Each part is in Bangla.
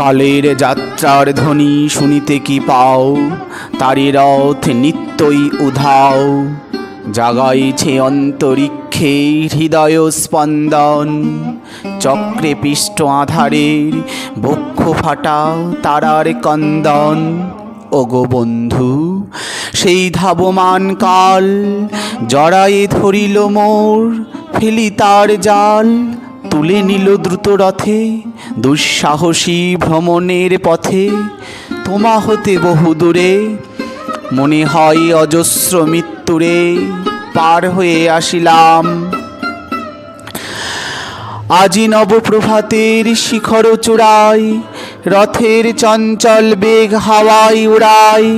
কালের যাত্রার ধ্বনি শুনিতে কি পাও? তারি রথ নিত্যই উধাও। জাগাইছে অন্তরিক্ষে হৃদয় স্পন্দন। চক্রে পিষ্ট আধারের বক্ষ ফাটা তারার কন্দন। ওগো বন্ধু, সেই ধাবমান কাল জড়ায়ে ধরিল মোর, ফেলি তার জাল, তুলে নিল দ্রুত রথে দুঃসাহসী ভ্রমণের পথে তোমা হতে বহু দূরে। মনে হয় অজস্র মৃত্যুরে পার হয়ে আসিলাম। আজি নবপ্রভাতের শিখর চূড়ায় রথের চঞ্চল বেগ হাওয়ায় উড়ায়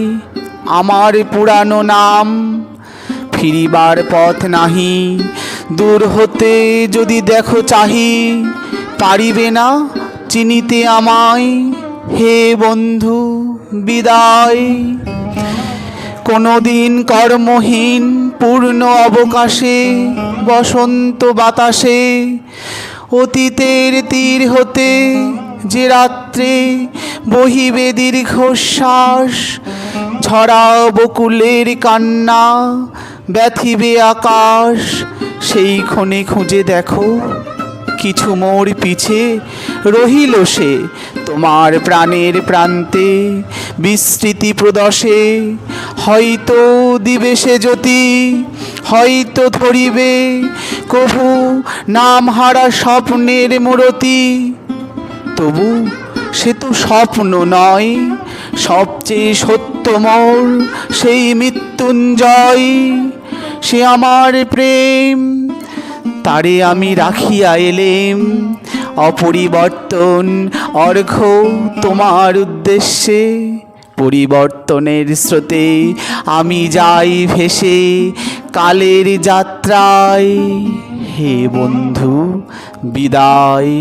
আমার পুরানো নাম ফিরিবার পথ নাহি। দূর হতে যদি দেখো চাহি, পারিবে না চিনিতে আমায়, হে বন্ধু, বিদায়। কোনোদিন কর্মহীন, পূর্ণ অবকাশে, বসন্ত বাতাসে, অতীতের তীর হতে যে রাত্রে বহিবে দীর্ঘশ্বাস ঝরা বকুলের কান্না, ব্যথিবে আকাশ। সেই ক্ষণে খুঁজে দেখো, কিছু মোর পিছে রহিল সে তোমার প্রাণের প্রান্তে বিস্তৃতি প্রদশে। হয়তো দিবে সে জ্যোতি, হয়তো ধরিবে কভু নাম হারা স্বপ্নের মূরতি। তবু সে তো স্বপ্ন নয়, সবচেয়ে সত্যমর সেই মৃত্যুঞ্জয়। সে আমার প্রেম, তারে আমি রাখিয়া এলেম অপরিবর্তন অর্ঘ তোমার উদ্দেশ্যে। পরিবর্তনের স্রোতে আমি যাই ভেসে কালের যাত্রায়। হে বন্ধু, বিদায়।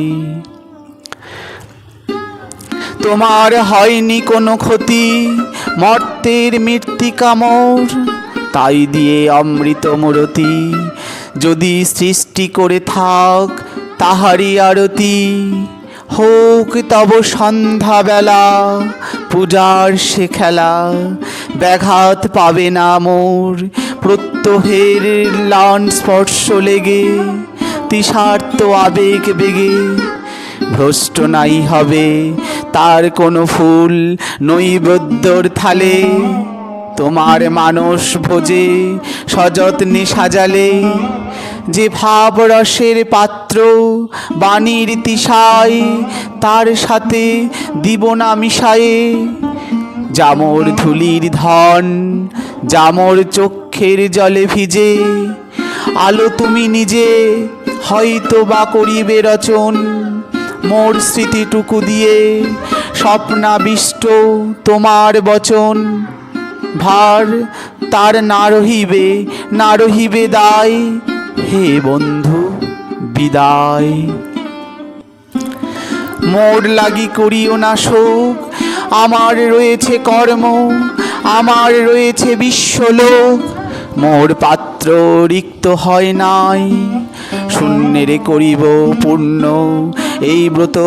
তোমার হয়নি কোনো ক্ষতি, মর্তের মৃত্তিকা মোর তাই দিয়ে অমৃত মূরতি। যদি সৃষ্টি করে থাক তাহারি আরতি। হোক তব সন্ধ্যাবেলা, পূজার সে খেলা। ব্যাঘাত পাবে না মোর প্রত্যহের লান স্পর্শ লেগে। তিসার্থ আবেগ বেগে। ভ্রষ্ট নাই হবে তার কোনো ফুল নৈবদ্যর থালে। তোমার মানস ভোজে সযত্নে সাজালে। যে ভাব রসের পাত্র, বাণীর তিসায় তার সাথে দিব না মিশায়ে। জামর ধুলির ধন, জামর চক্ষের জলে ভিজে। আলো তুমি নিজে, হয়তো বা করিবে রচন। মোর স্মৃতিটুকু দিয়ে স্বপ্নাবিষ্ট তোমার বচন। ভার তার না রহিবে না রহিবে দায়। হে বন্ধু, বিদায়। মোর লাগি করিও না শোক, আমার রয়েছে কর্ম, আমার রয়েছে বিশ্বলোক। মোর পাত্র রিক্ত হয় নাই, শূন্যেরে করিব পূর্ণ। এই ব্রত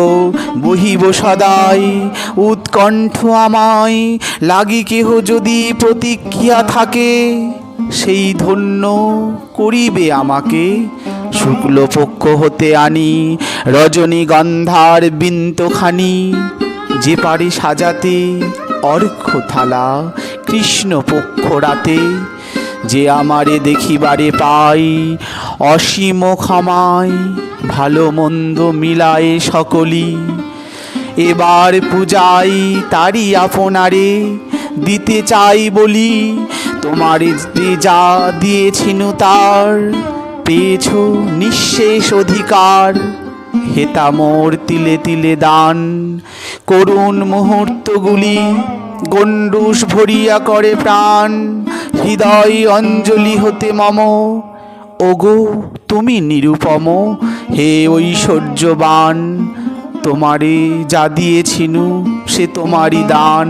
বহিব সদাই, উৎকণ্ঠ আমায়, লাগি কেহ যদি প্রতিক্রিয়া থাকে। সেই ধন্য করিবে আমাকে। শুক্লপক্ষ হতে আনি, রজনীগন্ধার বিন্তখানি যে পারি সাজাতে অর্ঘ্য থালা কৃষ্ণপক্ষ রাতে। যে আমারে দেখিবারে পাই অসীম ক্ষমায়, ভালো মন্দ মিলায়ে সকলি। এবার পূজাই তারই আপনারে দিতে চাই বলি তোমারে যে দিয়েছিল তার, পেয়েছ নিঃশেষ অধিকার। হেতা মোর তিলে তিলে দান, করুণ মুহূর্তগুলি গণ্ডুষ ভরিয়া করে প্রাণ। হৃদয় অঞ্জলি হতে মম, ওগো তুমি নিরুপম, হে ঐশ্বর্যবান। তোমারে যা দিয়েছিনু সে তোমারই দান।